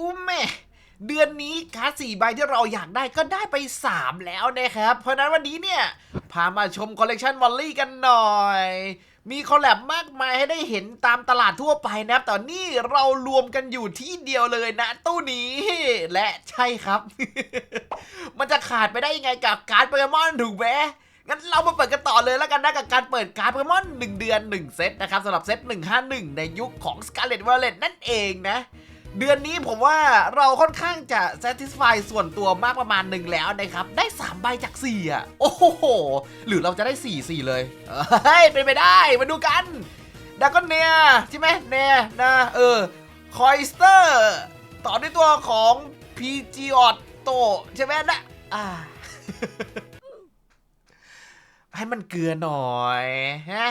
อุ้มแม่เดือนนี้การ์ดสี่ใบที่เราอยากได้ก็ได้ไป 3 แล้วนะครับ เพราะนั้นวันนี้เนี่ย พามาชมคอลเลกชันวอลลี่กันหน่อย มีคอลแลบมากมายให้ได้เห็นตามตลาดทั่วไปนะครับแต่นี่เรารวมกันอยู่ที่เดียวเลยนะ ตู้นี้ และใช่ครับ มันจะขาดไปได้ยังไงกับการ์ดโปเกมอนถูกไหมงั้นเรามาเปิดกันต่อเลยแล้วกันนะกับการเปิดการ์ดโปเกมอน 1 เดือน 1 เซตนะครับสำหรับเซต151 ในยุคของ Scarlet Violet นั่นเองนะ เดือนนี้ผมว่าเราค่อนข้างจะ satisfy ส่วนตัวมากประมาณหนึ่งแล้วนะครับ ได้ 3 ใบจาก 4 อะ โอ้โห หรือเราจะได้ 4 4 เลย เฮ้ย เป็นไปได้ มาดูกันดากอนเนียใช่ไหมเนียนะเออคอยสเตอร์ ต่อด้วยตัวของ PG o t t o ใช่ไหมนะอ่าให้มันเกลือหน่อยฮะ